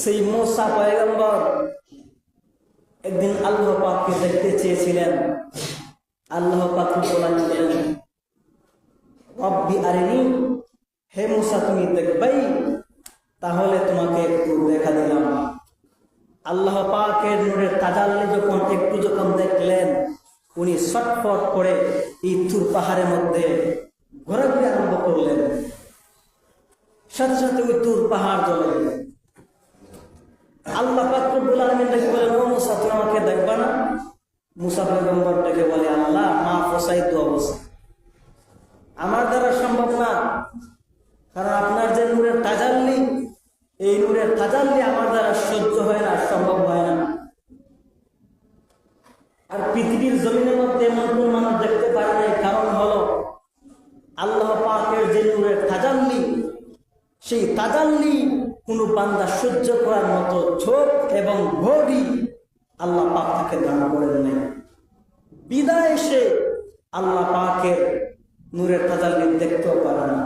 সেই মোসা পয়গম্বর একদিন আল্লাহ পাককে দেখতে চেয়েছিলেন। আল্লাহ পাক বলেন রব্বি আরিনি, হে মুসা, তুমি দেখবাই, তাহলে তোমাকে একটু দেখা দিলাম। আল্লাহ পাকের নূরের তাজাল্লি যখন একটু যখন দেখলেন, উনি ছটফট করে এই তুর পাহাড়ের মধ্যে ঘোরাঘুরি আরম্ভ করলেন। সাথে সাথে ওই তুর পাহাড় জ্বলে গেল। আল্লাহ পাক রব্বুল ডেকে বলেন ও মুসা, তুমি আমাকে দেখবা না? মুসা বলে, আল্লাহ মা ফসাই অবস্থা আমার দ্বারা সম্ভব না। কারণ আপনার যে নূরের তাজাল্লি, এই নূরের তাজাল্লি আমার দ্বারা সহ্য হয় না, সম্ভব হয় না। আর পৃথিবীর জমিনের মধ্যে এমন কোন মানুষ দেখতে পারে না কারণ হলো, আল্লাহ পাকের যে নূরের তাজাল্লি, সেই তাজাল্লি কোন বান্দা সহ্য করার মতো ঝোঁক এবং বডি আল্লাহ পাক তাকে দান করে নেয় বিদায় এসে আল্লাহ পাকের নূরের তাজাল্লি দেখতেও পারে না।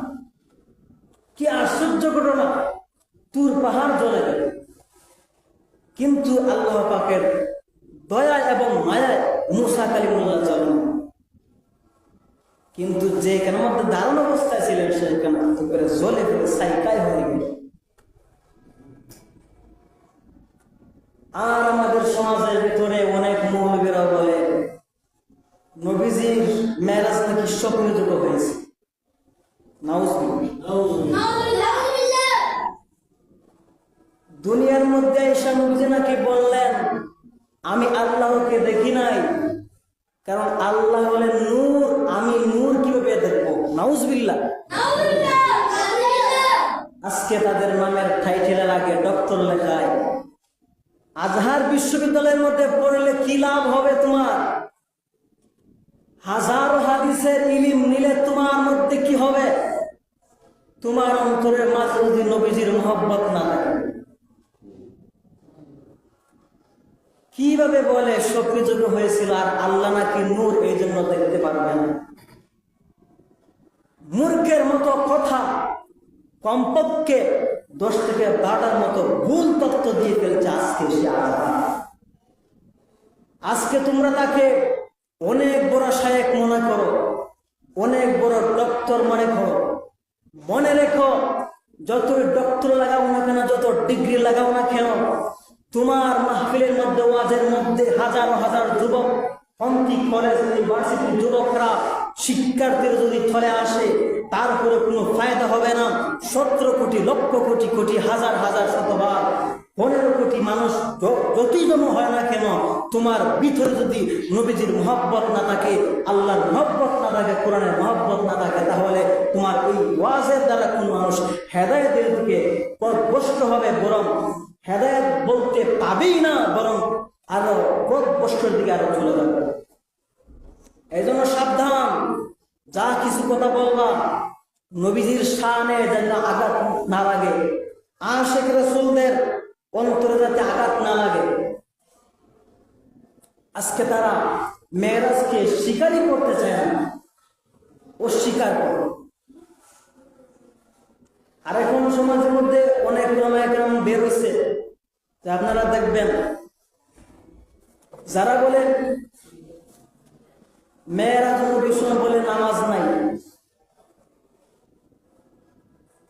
কি আশ্চর্য ঘটনা। তুর পাহাড় জ্বলে গেল। কিন্তু আল্লাহ পাকের দয়া এবং মায়ায় মুসা কালিমুল্লাহ চলেন কিন্তু যে কেন মধ্যে দারুণ অবস্থায় ছিলেন সেখানে করে জ্বলে ফেলে সাইকাই হয়ে গেল আর আমাদের সমাজের ভিতরে অনেক মৌলবীরা বলে নবীজির স্বপ্নে হয়েছে দুনিয়ার মধ্যে নবীজি নাকি বললেন? আমি আল্লাহকে দেখি নাই। কারণ আল্লাহ হলেন নূর, আমি নূর কীভাবে দেখব? নাউজবিল্লাহ আজকে তাদের নামের টাইটেলে লাগে ডক্টর লেখায়, আজহার বিশ্ববিদ্যালয়ের মধ্যে পড়লে কি লাভ হবে তোমার? হাজারো হাদিসের ইলিম নিলে তোমার মধ্যে কি হবে? তোমার অন্তরের মাঝে যদি নবীজির মহব্বত না কীভাবে বলে স্বপ্নযোগ্য হয়েছিল আর আল্লাহ নাকি নূর এই জন্য দেখতে পারবে না? মূর্খের মতো কথা, কমপক্ষে দশ থেকে বারোটার মতো ভুল তত্ত্ব দিয়ে ফেলছে আজকে সে আজকে তোমরা তাকে অনেক বড় শায়েক মনে করো, অনেক বড় ডক্টর মনে করো। মনে রেখো, যতই ডক্টর লাগাও না কেন যত ডিগ্রি লাগাও না কেন, তোমার মাহফিলের মধ্যে, ওয়াজের মধ্যে হাজার হাজার যুবক, পন্থী কলেজ ইউনিভার্সিটির যুবকরা শিক্ষার্থীর যদি ফলে আসে, তার তারপরে কোনো ফায়দা হবে না। সতেরো কোটি, লক্ষ কোটি কোটি, হাজার হাজার শতবার পনেরো কোটি মানুষ যতই জন হয় না কেন তোমার ভিতরে যদি নবীজির মহব্বত না থাকে, আল্লাহর মহব্বত না থাকে, কোরআনের মহব্বত না থাকে, তাহলে তোমার ওই ওয়াজের দ্বারা কোন মানুষ হেদায়তের দিকে পথভ্রষ্ট হবে বরং হেদায়ত বলতে পাবেই না, বরং আরও পথভ্রষ্টের দিকে আরও চলে যাবে। এই জন্য সাবধান, যা কিছু কথা বলবা, নবীজির শানে যেন আঘাত না লাগে, আশেখ রসুলদের অন্তরে যাতে আঘাত না লাগে। আজকে তারা মেয়েরাজকে স্বীকারই করতে চায় না। অস্বীকার করে আর এখন সমাজের মধ্যে অনেক একরকম বের হয়েছে। আপনারা দেখবেন, যারা বলেন মেয়েরা যখন বিষয় বলে নামাজ নাই।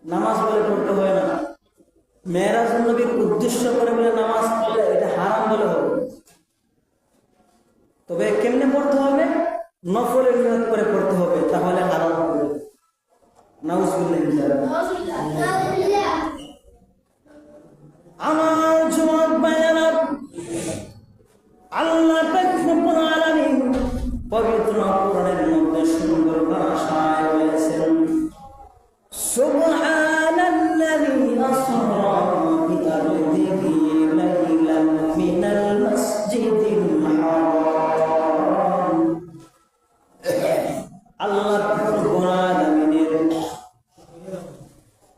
নামাজ বলে পড়তে হয় না। মেয়েরা নবীর উদ্দেশ্য করে বলে নামাজ পড়লে এটা হারাম বলে হবে। তবে কেমনে পড়তে হবে? নফলের নিয়ত করে পড়তে হবে, তাহলে হারাম হবে। আমার জবাব আল্লাহ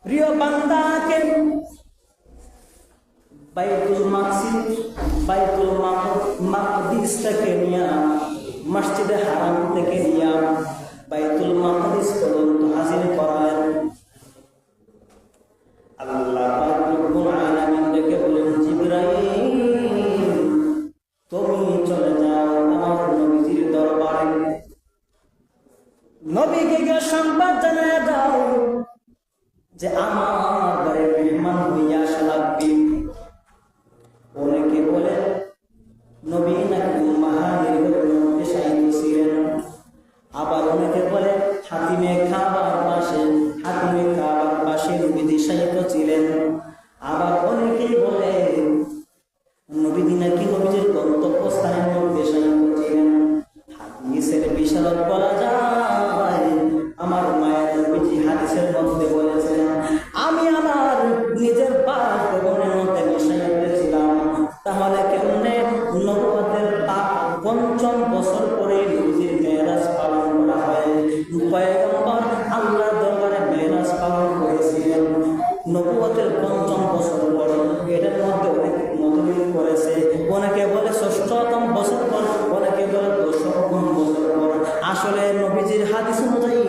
প্রিয় বান্দাকে বাইতুল মাকসিদ বাইতুল মাকদিস থেকে নিয়া মসজিদে হারাম থেকে নিয়া বাইতুল মাকদিস পর্যন্ত হাজির করালেন আল্লাহ রব্বুল আলামিন ডেকে বলেন জিবরাইল তুমি চলে যাও আমার নবীর দরবারে নবীকে সংবাদ জানায় দাও যে আমার ঘরে মেহমান হইয়া সালাবি অনেকে বলেন নবুয়তের পঞ্চম বছর পর এটার মধ্যে অনেকে মতভেদ করেছে। অনেকে বলে ষষ্ঠতম বছর পর অনেকে বলে দশম বছর পর আসলে নবীজির হাদিস অনুযায়ী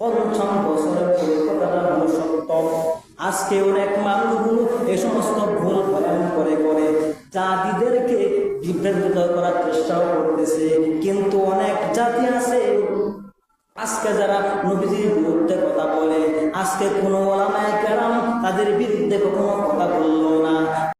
পঞ্চম বছরের পরিকল্পনা হল সপ্তম। আজকে অনেক মানুষগুলো এ সমস্ত ভুল পালন করে করে। জাতিদেরকে বিভ্রান্ত করার চেষ্টাও করতেছে। কিন্তু অনেক জাতি আছে আজকে যারা নবীজির বিরুদ্ধে কথা বলে, আজকে কোনো ওলামায় কেরাম তাদের বিরুদ্ধে কখনো কথা বলল না।